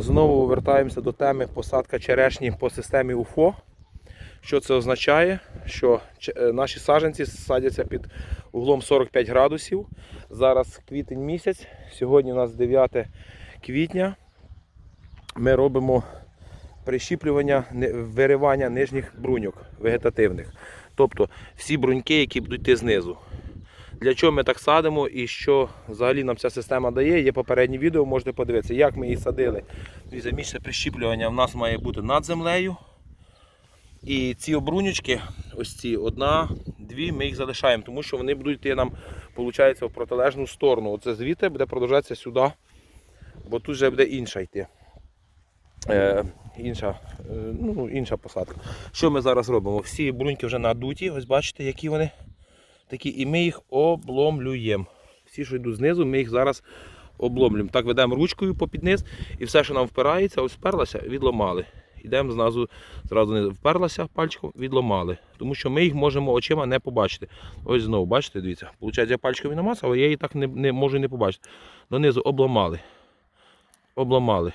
Знову вертаємося до теми посадка черешні по системі УФО. Що це означає? Що е, наші саджанці садяться під углом 45 градусів. Зараз квітень місяць, сьогодні у нас 9 квітня. Ми робимо прищіплювання, виривання нижніх бруньок вегетативних. Тобто всі бруньки, які будуть йти знизу. Для чого ми так садимо і що взагалі нам ця система дає, є попереднє відео, можете подивитися, як ми її садили. Дивіться, місце прищіплювання в нас має бути над землею. І ці обрунючки, ось ці одна, дві, ми їх залишаємо, тому що вони будуть йти нам, виходить, в протилежну сторону. Оце звідти буде продовжатися сюди, бо тут вже буде інша йти. Е, інша, е, ну, інша посадка. Що ми зараз робимо? Всі бруньки вже надуті, ось бачите, які вони такі, і ми їх обломлюємо. Всі, що йдуть знизу, ми їх зараз обломлюємо. Так ведемо ручкою попід низ, і все, що нам впирається, ось вперлося, відломали. Йдемо знизу, зразу не вперлася пальчиком, відломали. Тому що ми їх можемо очима не побачити. Ось знову, бачите, дивіться. Получається, я пальчиком і намацав, а я її так не, не можу не побачити. Донизу обламали. Обламали.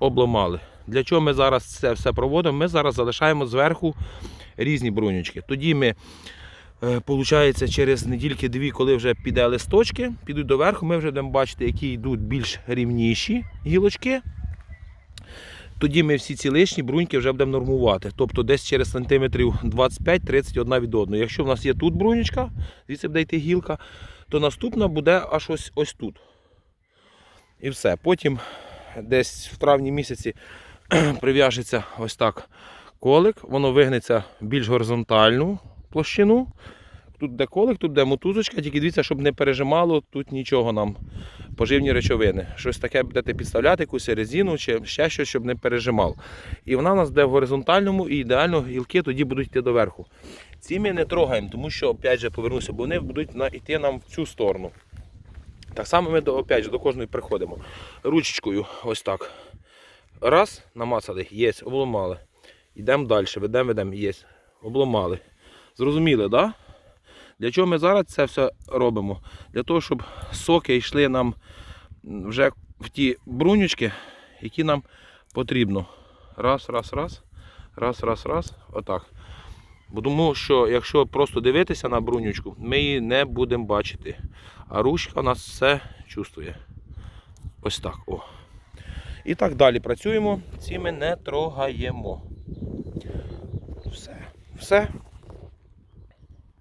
Обламали. Для чого ми зараз це все проводимо? Ми зараз залишаємо зверху різні брунючки. Тоді ми, получається, через недільки-дві, коли вже піде листочки, підуть доверху, ми вже будемо бачити, які йдуть більш рівніші гілочки. Тоді ми всі ці лишні бруньки вже будемо нормувати. Тобто десь через сантиметрів 25-30 одна від одної. Якщо в нас є тут брунючка, звідси буде йти гілка, то наступна буде аж ось, ось тут. І все. Потім десь в травні місяці прив'яжеться ось так колик, воно вигнеться більш горизонтальну площину. Тут де колик, тут де мотузочка, тільки дивіться, щоб не пережимало тут нічого нам поживні речовини. Щось таке будете підставляти, якусь резину чи ще щось, щоб не пережимало. І вона у нас буде в горизонтальному і ідеально гілки тоді будуть йти доверху. Ці ми не трогаємо, тому що, опять же, повернуся, бо вони будуть йти нам в цю сторону. Так само ми до, опять же, до кожної приходимо. Ручечкою ось так. Раз, намацали, є, обломали. Йдемо далі, ведемо, ведемо, є. Обломали. Зрозуміли? Да? Для чого ми зараз це все робимо? Для того, щоб соки йшли нам вже в ті брунючки, які нам потрібно. Раз, раз, раз, раз, раз, раз. Отак. Бо тому що якщо просто дивитися на брунючку, ми її не будемо бачити. А ручка у нас все чувствує. Ось так. О. І так далі працюємо. Ці ми не трогаємо. Все. Все.